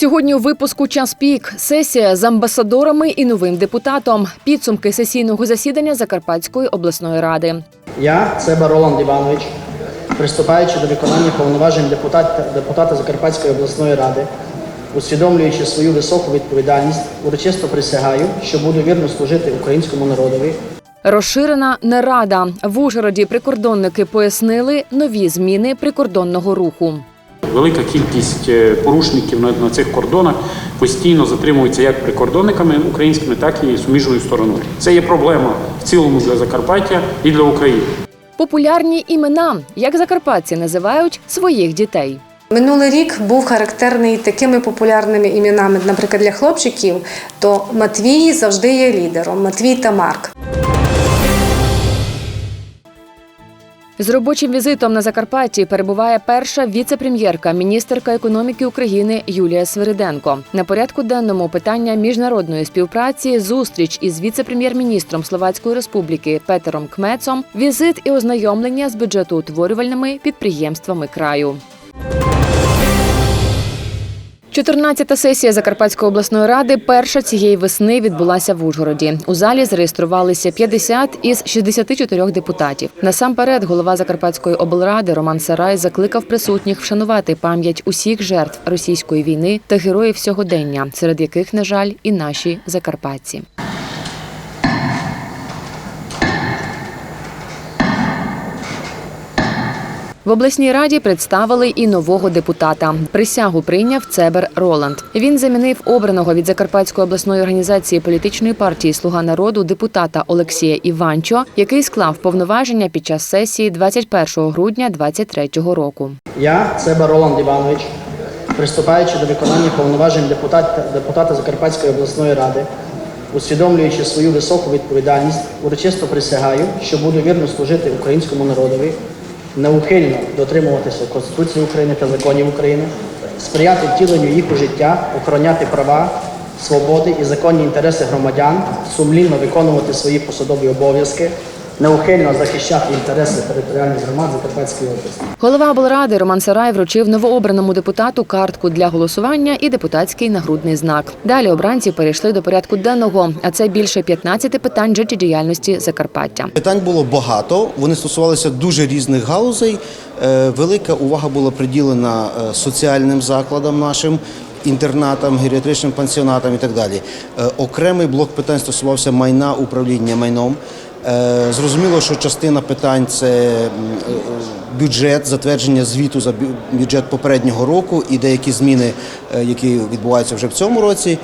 Сьогодні у випуску час пік. Сесія з амбасадорами і новим депутатом. Підсумки сесійного засідання Закарпатської обласної ради. Я, Цеба Роланд Іванович, приступаючи до виконання повноважень депутата, депутата Закарпатської обласної ради, усвідомлюючи свою високу відповідальність, урочисто присягаю, що буду вірно служити українському народові, Розширена нарада. В Ужгороді прикордонники пояснили нові зміни прикордонного руху. Велика кількість е, порушників на, на цих кордонах постійно затримуються як прикордонниками українськими, так і суміжною стороною. Це є проблема в цілому для Закарпаття і для України. Популярні імена, як закарпатці називають своїх дітей. Минулий рік був характерний такими популярними іменами, наприклад, для хлопчиків, то Матвій завжди є лідером. Матвій та Марк. З робочим візитом на Закарпатті перебуває перша віце-прем'єрка, міністерка економіки України Юлія Свириденко. На порядку денному питання міжнародної співпраці, зустріч із віце-прем'єр-міністром Словацької Республіки Петером Кмецом, візит і ознайомлення з бюджетоутворювальними підприємствами краю. 14-та сесія Закарпатської обласної ради перша цієї весни відбулася в Ужгороді. У залі зареєструвалися 50 із 64 депутатів. Насамперед, голова Закарпатської облради Роман Сарай закликав присутніх вшанувати пам'ять усіх жертв російської війни та героїв сьогодення, серед яких, на жаль, і наші закарпатці. В обласній раді представили і нового депутата. Присягу прийняв Цебер Роланд. Він замінив обраного від Закарпатської обласної організації політичної партії Слуга народу депутата Олексія Іванчо, який склав повноваження під час сесії 21 грудня 2023 року. Я, Цеба Роланд Іванович, приступаючи до виконання повноважень депутата, депутата Закарпатської обласної ради, усвідомлюючи свою високу відповідальність, урочисто присягаю, що буду вірно служити українському народові, неухильно дотримуватися Конституції України та законів України, сприяти втіленню їх у життя, охороняти права, свободи і законні інтереси громадян, сумлінно виконувати свої посадові обов'язки, неухильно захищати інтереси територіальних громад Закарпатської області. Голова облради Роман Сарай вручив новообраному депутату картку для голосування і депутатський нагрудний знак. Далі обранці перейшли до порядку денного, а це більше 15 питань життєдіяльності Закарпаття. Питань було багато. Вони стосувалися дуже різних галузей. Е, Велика увага була приділена е, соціальним закладам нашим. Інтернатам, геріатричним пансіонатам і так далі. Е, Окремий блок питань стосувався майна управління майном. Е, Зрозуміло, що частина питань це е, бюджет, затвердження звіту за бюджет попереднього року і деякі зміни, е, які відбуваються вже в цьому році.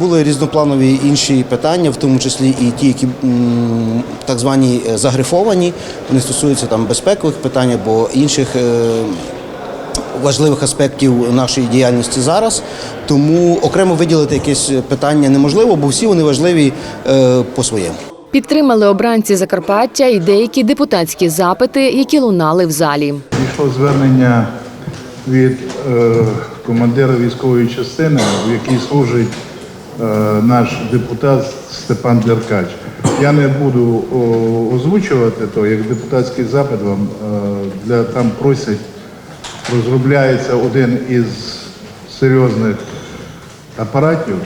Були різнопланові інші питання, в тому числі і ті, які так звані загрифовані. Вони стосуються там безпекових питань або інших. Важливих аспектів нашої діяльності зараз, тому окремо виділити якесь питання неможливо, бо всі вони важливі е, по-своєму. Підтримали обранці Закарпаття і деякі депутатські запити, які лунали в залі. Дійшло звернення від е, командира військової частини, в якій служить е, наш депутат Степан Деркач. Я не буду озвучувати то, як депутатський запит вам е, для там просять, розробляється один із серйозних апаратів,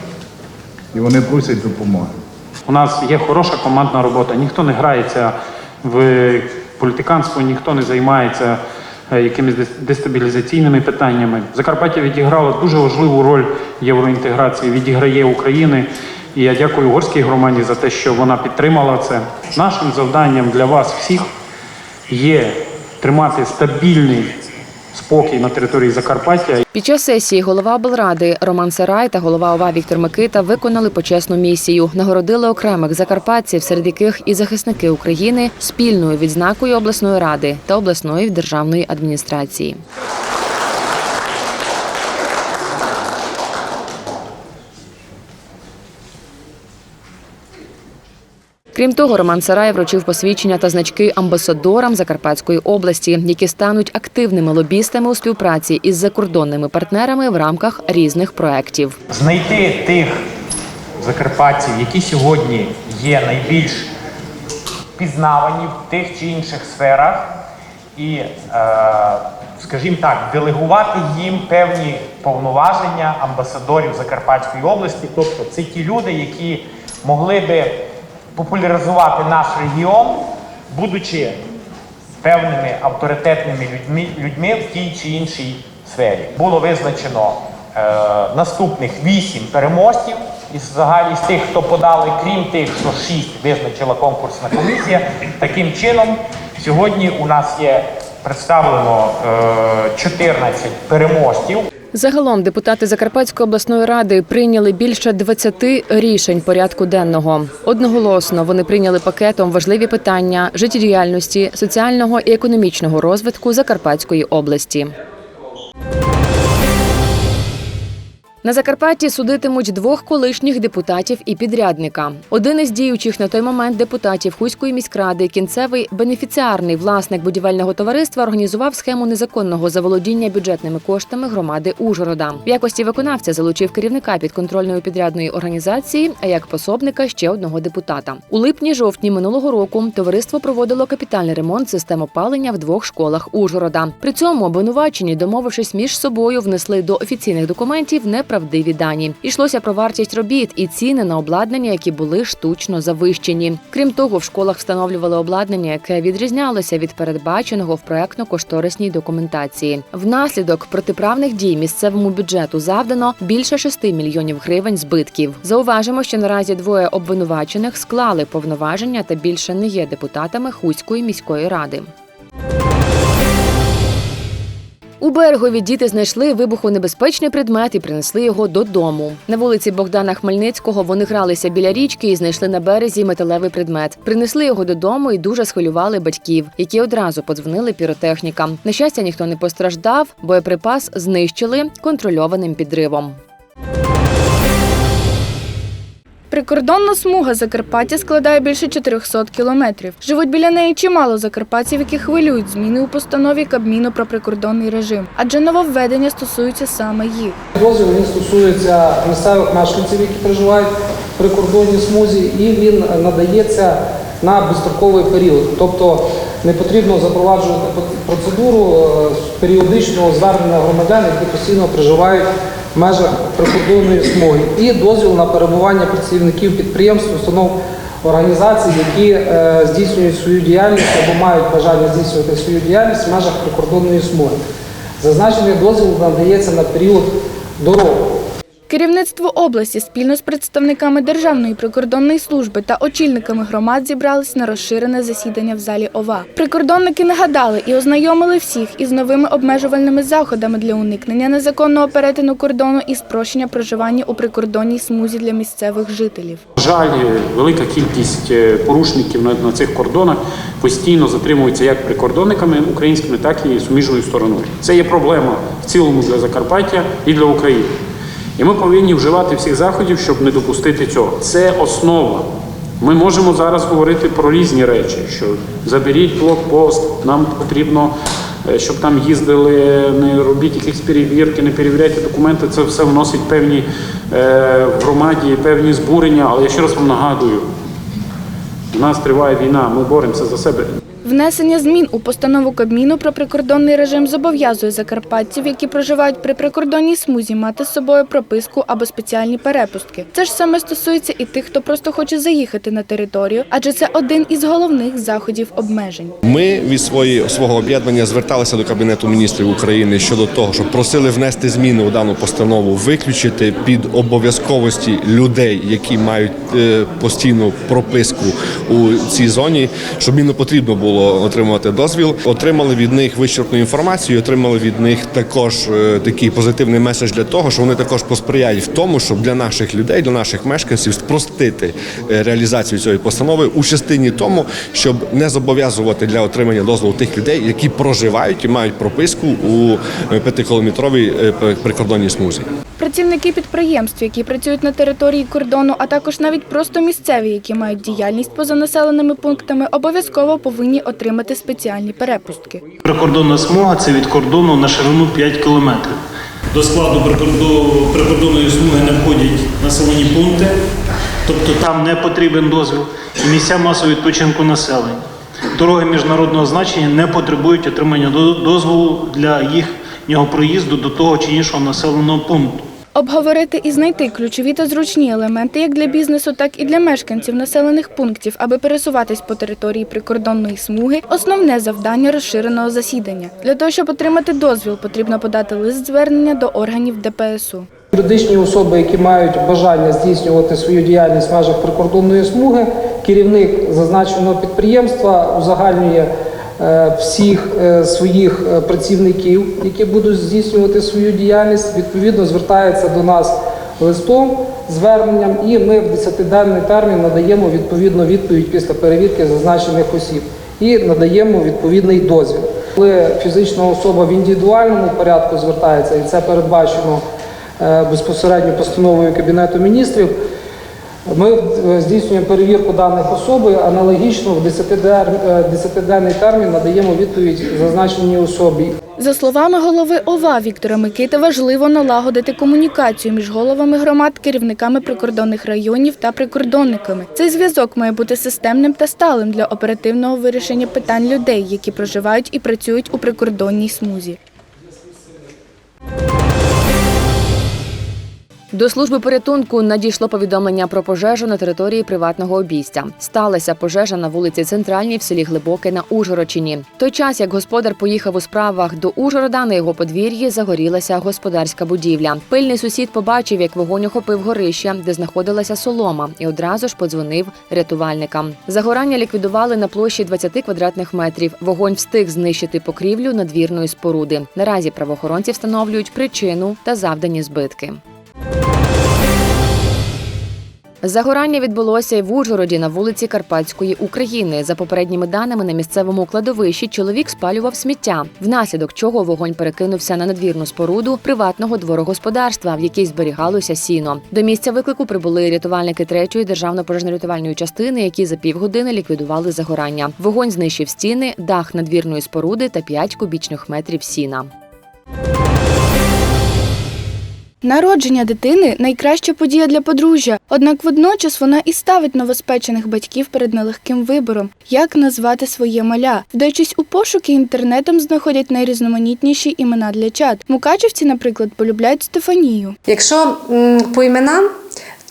і вони просять допомоги. У нас є хороша командна робота. Ніхто не грається в політиканство, ніхто не займається е, якимись дестабілізаційними питаннями. Закарпаття відіграло дуже важливу роль євроінтеграції, відіграє України. І я дякую угорській громаді за те, що вона підтримала це. Нашим завданням для вас всіх є тримати стабільний спокій на території Закарпаття Під час сесії голова облради Роман Сарай та голова ОВА Віктор Микита виконали почесну місію. Нагородили окремих закарпатців, серед яких і захисники України спільною відзнакою обласної ради та обласної державної адміністрації. Крім того, Роман Сарай вручив посвідчення та значки амбасадорам Закарпатської області, які стануть активними лобістами у співпраці із закордонними партнерами в рамках різних проєктів. знайти тих закарпатців, які сьогодні є найбільш пізнавані в тих чи інших сферах, і е, скажімо так, делегувати їм певні повноваження амбасадорів Закарпатської області. Тобто це ті люди, які могли би популяризувати наш регіон, будучи певними авторитетними людьми, людьми в тій чи іншій сфері. Було визначено е, наступних вісім переможців із загалі з тих, хто подали, крім тих, що шість визначила конкурсна комісія. Таким чином, сьогодні у нас є представлено е, 14 переможців. Загалом депутати Закарпатської обласної ради прийняли більше 20 рішень порядку денного. Одноголосно вони прийняли пакетом важливі питання життєдіяльності, соціального і економічного розвитку Закарпатської області. На Закарпатті судитимуть двох колишніх депутатів і підрядника. Один із діючих на той момент депутатів Хуської міськради, кінцевий бенефіціарний власник будівельного товариства, організував схему незаконного заволодіння бюджетними коштами громади Ужгорода. В якості виконавця залучив керівника підконтрольної підрядної організації, а як пособника ще одного депутата. У липні-жовтні минулого року товариство проводило капітальний ремонт систем опалення в двох школах Ужгорода. При цьому обвинувачені, домовившись між собою, внесли до офіційних документів неправдиві дані. Йшлося про вартість робіт і ціни на обладнання, які були штучно завищені. Крім того, в школах встановлювали обладнання, яке відрізнялося від передбаченого в проектно-кошторисній документації. Внаслідок протиправних дій місцевому бюджету завдано більше 6 мільйонів гривень збитків. Зауважимо, що наразі двоє обвинувачених склали повноваження та більше не є депутатами Хуської міської ради. У берегові діти знайшли вибухонебезпечний предмет і принесли його додому. На вулиці Богдана Хмельницького вони гралися біля річки і знайшли на березі металевий предмет. Принесли його додому і дуже схвилювали батьків, які одразу подзвонили піротехнікам. На щастя, ніхто не постраждав, боєприпас знищили контрольованим підривом. Прикордонна смуга Закарпаття складає більше 400 кілометрів. Живуть біля неї чимало закарпатців, які хвилюють зміни у постанові Кабміну про прикордонний режим, адже нововведення стосуються саме їх. Дозвіл він стосується місцевих мешканців, які проживають в прикордонній смузі, і він надається на безстроковий період. Тобто не потрібно запроваджувати процедуру е, періодичного звернення громадян, які постійно проживають межах прикордонної смуги, і дозвіл на перебування працівників підприємств, установ організацій, які е, здійснюють свою діяльність або мають бажання здійснювати свою діяльність в межах прикордонної смуги. Зазначений дозвіл надається на період до року. Керівництво області спільно з представниками Державної прикордонної служби та очільниками громад зібрались на розширене засідання в залі ОВА. Прикордонники нагадали і ознайомили всіх із новими обмежувальними заходами для уникнення незаконного перетину кордону і спрощення проживання у прикордонній смузі для місцевих жителів. Жаль, велика кількість е, порушників на, на цих кордонах постійно затримуються як прикордонниками українськими, так і суміжною стороною. Це є проблема в цілому для Закарпаття і для України. І ми повинні вживати всіх заходів, щоб не допустити цього. Це основа. Ми можемо зараз говорити про різні речі, що заберіть блокпост, нам потрібно, е, щоб там їздили, не робіть якісь перевірки, не перевіряйте документи. Це все вносить певні е, громаді, певні збурення. Але я ще раз вам нагадую, у нас триває війна, ми боремося за себе. Внесення змін у постанову Кабміну про прикордонний режим зобов'язує закарпатців, які проживають при прикордонній смузі, мати з собою прописку або спеціальні перепустки. Це ж саме стосується і тих, хто просто хоче заїхати на територію, адже це один із головних заходів обмежень. Ми від свої, свого об'єднання зверталися до Кабінету міністрів України щодо того, щоб просили внести зміни у дану постанову, виключити під обов'язковості людей, які мають е, постійну прописку у цій зоні, щоб їм не потрібно було отримувати дозвіл. Отримали від них вичерпну інформацію, отримали від них також е, такий позитивний меседж для того, що вони також посприяють в тому, щоб для наших людей, для наших мешканців спростити е, реалізацію цієї постанови у частині тому, щоб не зобов'язувати для отримання дозволу тих людей, які проживають і мають прописку у е, п'ятикілометровій прикордонній смузі. Працівники підприємств, які працюють на території кордону, а також навіть просто місцеві, які мають діяльність поза населеними пунктами, обов'язково повинні отримати спеціальні перепустки. Прикордонна смуга це від кордону на ширину 5 кілометрів. До складу прикордо- прикордонної смуги не входять населені пункти, тобто там не потрібен дозвіл, місця масового відпочинку населення. дороги міжнародного значення не потребують отримання до- дозволу для їхнього проїзду до того чи іншого населеного пункту. Обговорити і знайти ключові та зручні елементи як для бізнесу, так і для мешканців населених пунктів, аби пересуватись по території прикордонної смуги основне завдання розширеного засідання. Для того, щоб отримати дозвіл, потрібно подати лист звернення до органів ДПСУ. Юридичні особи, які мають бажання здійснювати свою діяльність в межах прикордонної смуги, керівник зазначеного підприємства узагальнює всіх е, своїх е, працівників, які будуть здійснювати свою діяльність, відповідно звертається до нас листом, зверненням, і ми в 10-денний термін надаємо відповідну відповідь після перевірки зазначених осіб і надаємо відповідний дозвіл. Коли фізична особа в індивідуальному порядку звертається, і це передбачено е, безпосередньо постановою Кабінету міністрів, ми е, здійснюємо перевірку даних особи, аналогічно в 10-дер- е, 10-денний термін надаємо відповідь зазначеній особі. За словами голови ОВА Віктора Микити, важливо налагодити комунікацію між головами громад, керівниками прикордонних районів та прикордонниками. Цей зв'язок має бути системним та сталим для оперативного вирішення питань людей, які проживають і працюють у прикордонній смузі. До служби порятунку надійшло повідомлення про пожежу на території приватного обійстя. Сталася пожежа на вулиці Центральній в селі Глибоке на Ужгородчині. Той час, як господар поїхав у справах до Ужгорода, на його подвір'ї загорілася господарська будівля. Пильний сусід побачив, як вогонь охопив горище, де знаходилася солома, і одразу ж подзвонив рятувальникам. Загорання ліквідували на площі 20 квадратних метрів. Вогонь встиг знищити покрівлю надвірної споруди. Наразі правоохоронці встановлюють причину та завдані збитки. Загорання відбулося і в Ужгороді на вулиці Карпатської України. За попередніми даними на місцевому кладовищі чоловік спалював сміття, внаслідок чого вогонь перекинувся на надвірну споруду приватного дворогосподарства, в якій зберігалося сіно. До місця виклику прибули рятувальники третьої державно пожежно-рятувальної частини, які за півгодини ліквідували загорання. Вогонь знищив стіни, дах надвірної споруди та 5 кубічних метрів сіна. Народження дитини найкраща подія для подружжя. Однак водночас вона і ставить новоспечених батьків перед нелегким вибором, як назвати своє маля. Вдаючись у пошуки інтернетом знаходять найрізноманітніші імена для чат. Мукачівці, наприклад, полюбляють Стефанію. Якщо по іменам,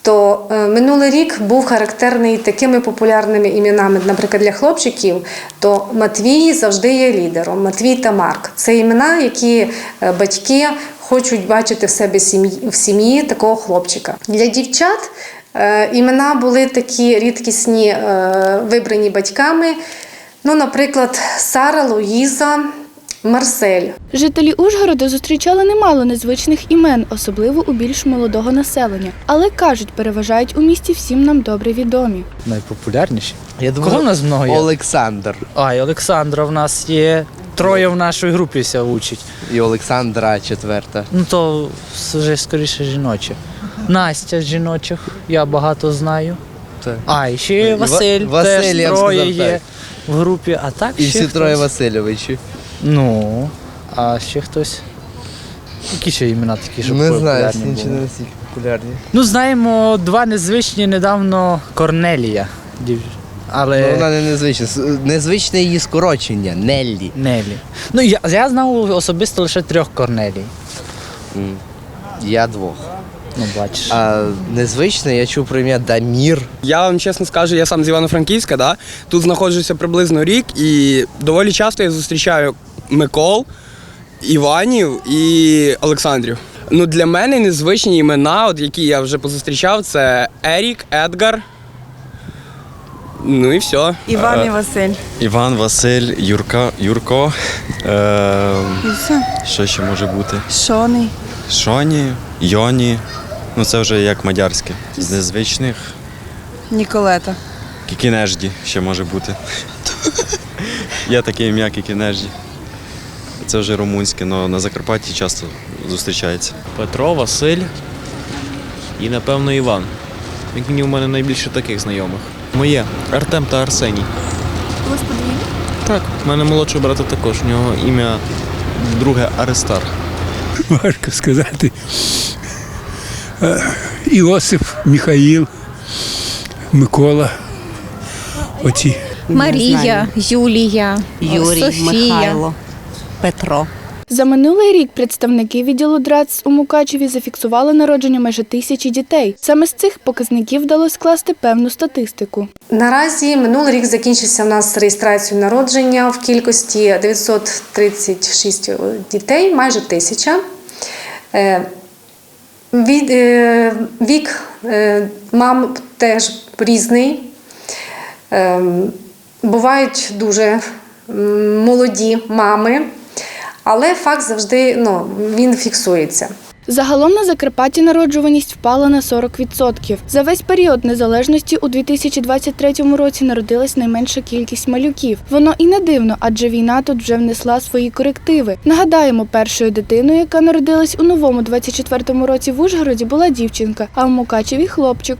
то е, минулий рік був характерний такими популярними іменами, наприклад, для хлопчиків, то Матвій завжди є лідером. Матвій та Марк. Це імена, які е, батьки хочуть бачити в себе сім'ї- в сім'ї такого хлопчика. Для дівчат е, імена були такі рідкісні, е, вибрані батьками. Ну, наприклад, Сара, Луїза, Марсель. Жителі Ужгорода зустрічали немало незвичних імен, особливо у більш молодого населення. Але кажуть, переважають у місті всім нам добре відомі. Найпопулярніші? Я Кого в нас много є? Олександр. А, і Олександра в нас є. Троє в нашій групі ся учить. І Олександра четверта. Ну то вже скоріше жіноче. Настя з жіночих, я багато знаю. Так. А, і ще Василь, Василь, теж я б троє сказав, є так. в групі. А так І ще всі троє хтось. Васильовичі. Ну, а ще хтось. Які ще імена такі, щоб Не знаю, популярні інші були? не настільки популярні. Ну, знаємо два незвичні недавно Корнелія. Дів- Але... Ну, вона не незвична. С- Незвичне її скорочення Неллі. Нелі. Ну, я, я знав особисто лише трьох Корнелій. М. Я двох. Ну, бачиш. А незвичне я чув про ім'я Дамір. Я вам чесно скажу, я сам з Івано-Франківська, да? тут знаходжуся приблизно рік, і доволі часто я зустрічаю Микол, Іванів і Олександрів. Ну, для мене незвичні імена, от які я вже позустрічав, це Ерік, Едгар. Ну і все. Іван і Василь. Іван, Василь, Юрка, Юрко. Е, І все. що ще може бути? Шоний. Шоні, Йоні. Ну це вже як мадярське. З незвичних. Ніколета. Кікінежді ще може бути. Є таке ім'я Кікінежді. Це вже румунське, але на Закарпатті часто зустрічається. Петро, Василь і, напевно, Іван. Як мені у мене найбільше таких знайомих. Моє Артем та Арсеній. У вас подвійні? Так, в мене молодший брата також. У нього ім'я друге Аристар. Важко сказати. Е, Іосиф, Михаїл, Микола. Оці. Марія, Юлія, Юрій, Софія. Михайло, Петро. За минулий рік представники відділу ДРАЦ у Мукачеві зафіксували народження майже тисячі дітей. Саме з цих показників вдалося скласти певну статистику. Наразі минулий рік закінчився в нас реєстрацією народження в кількості 936 дітей, майже тисяча. Е, е, Вік е, мам теж різний. Е, Бувають дуже молоді мами, але факт завжди ну, він фіксується. Загалом на Закарпатті народжуваність впала на 40%. За весь період незалежності у 2023 році народилась найменша кількість малюків. Воно і не дивно, адже війна тут вже внесла свої корективи. Нагадаємо, першою дитиною, яка народилась у новому 24-му році в Ужгороді, була дівчинка, а в Мукачеві хлопчик.